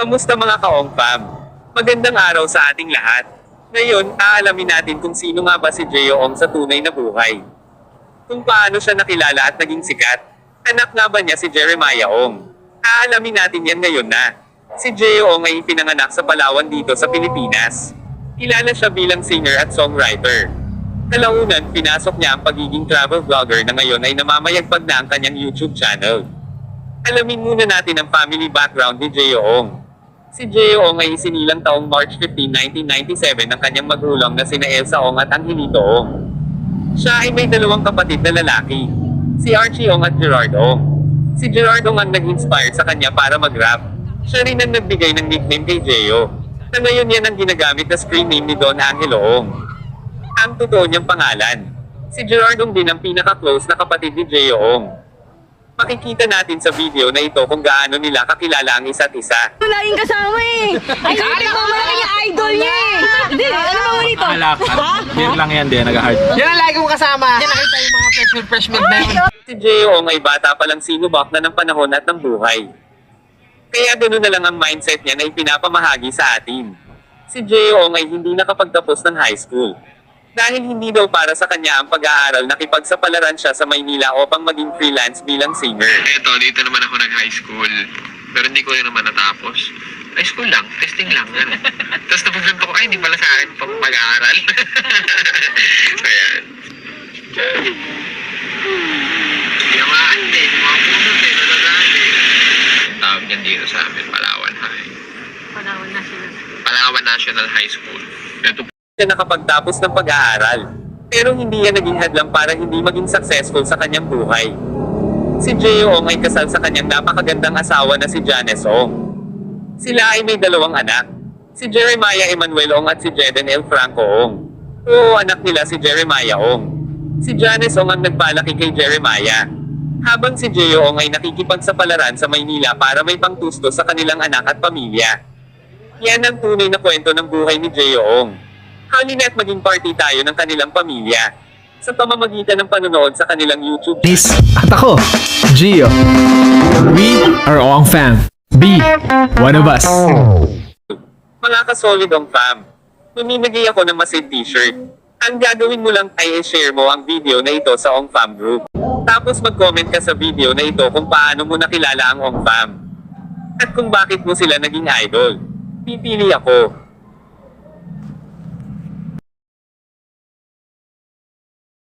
Kamusta mga kaong fam? Magandang araw sa ating lahat. Ngayon, aalamin natin kung sino nga ba si Jeong sa tunay na buhay. Kung paano siya nakilala at naging sikat. Anak nga ba niya si Jeremiah Ong? Aalamin natin yan ngayon na. Si Jeong ay pinanganak sa Palawan dito sa Pilipinas. Kilala siya bilang singer at songwriter. Kalaunan, pinasok niya ang pagiging travel vlogger na ngayon ay namamayagpag na ang kanyang YouTube channel. Alamin muna natin ang family background ni Jeong. Si Jeong ay isinilang taong March 15, 1997 ng kanyang magulang na sina Elsa Ong at Angelito Ong. Siya ay may dalawang kapatid na lalaki, si Archie Ong at Gerard Ong. Si Gerard Ong ang nag-inspired sa kanya para mag-rap. Siya rin ang nagbigay ng nickname kay Jeo, na ngayon yan ang ginagamit na screen name ni Don Angelo Ong. Ang totoo niyang pangalan. Si Gerard Ong din ang pinaka-close na kapatid ni Jeo Ong. Makikita natin sa video na ito kung gaano nila kakilala ang isa't isa. Laging kasama eh. Ay, hindi ko malaki yung idol niya eh. Hindi, ano ba mo dito? Alak. Beer lang yan, di. Nag-hard. Yan ang lagi kong kasama. Yan nakita yung mga freshman freshman na yun. Si Jeong ay bata pa lang sinubak na ng panahon at ng buhay. Kaya ganoon na lang ang mindset niya na ipinapamahagi sa atin. Si Jeong ay hindi nakapagtapos ng high school. Dahil hindi daw para sa kanya ang pag-aaral nakipagsapalaran siya sa Maynila upang maging freelance bilang singer. Eto, dito naman ako nag-high school. Pero hindi ko rin naman natapos. High school lang, testing lang. Yan. Tapos napagsanto ko, ay, hindi pala sa akin pang pag-aaral. Ayan. Tinamaan din, mga puno din, nadadali. Tawag yan dito sa amin, Palawan High. Palawan National. Palawan National High School. Ito siya nakapagtapos ng pag-aaral. Pero hindi yan naging hadlang para hindi maging successful sa kanyang buhay. Si Jeong ay kasal sa kanyang napakagandang asawa na si Janice Ong. Sila ay may dalawang anak. Si Jeremiah Emmanuel Ong at si Jeden L. Franco Ong. Oo, anak nila si Jeremiah Ong. Si Janice Ong ang nagpalaki kay Jeremiah. Habang si Jeong ay nakikipagsapalaran sa Maynila para may pangtusto sa kanilang anak at pamilya. Yan ang tunay na kwento ng buhay ni Jeong. Halina't maging party tayo ng kanilang pamilya. Sa pamamagitan ng panonood sa kanilang YouTube This at ako, Gio. We are Ong Fam. Be one of us. Mga kasolid ang fam. Mamimigay ako ng masid t-shirt. Ang gagawin mo lang ay i-share mo ang video na ito sa Ong Fam group. Tapos mag-comment ka sa video na ito kung paano mo nakilala ang Ong Fam. At kung bakit mo sila naging idol. Pipili ako.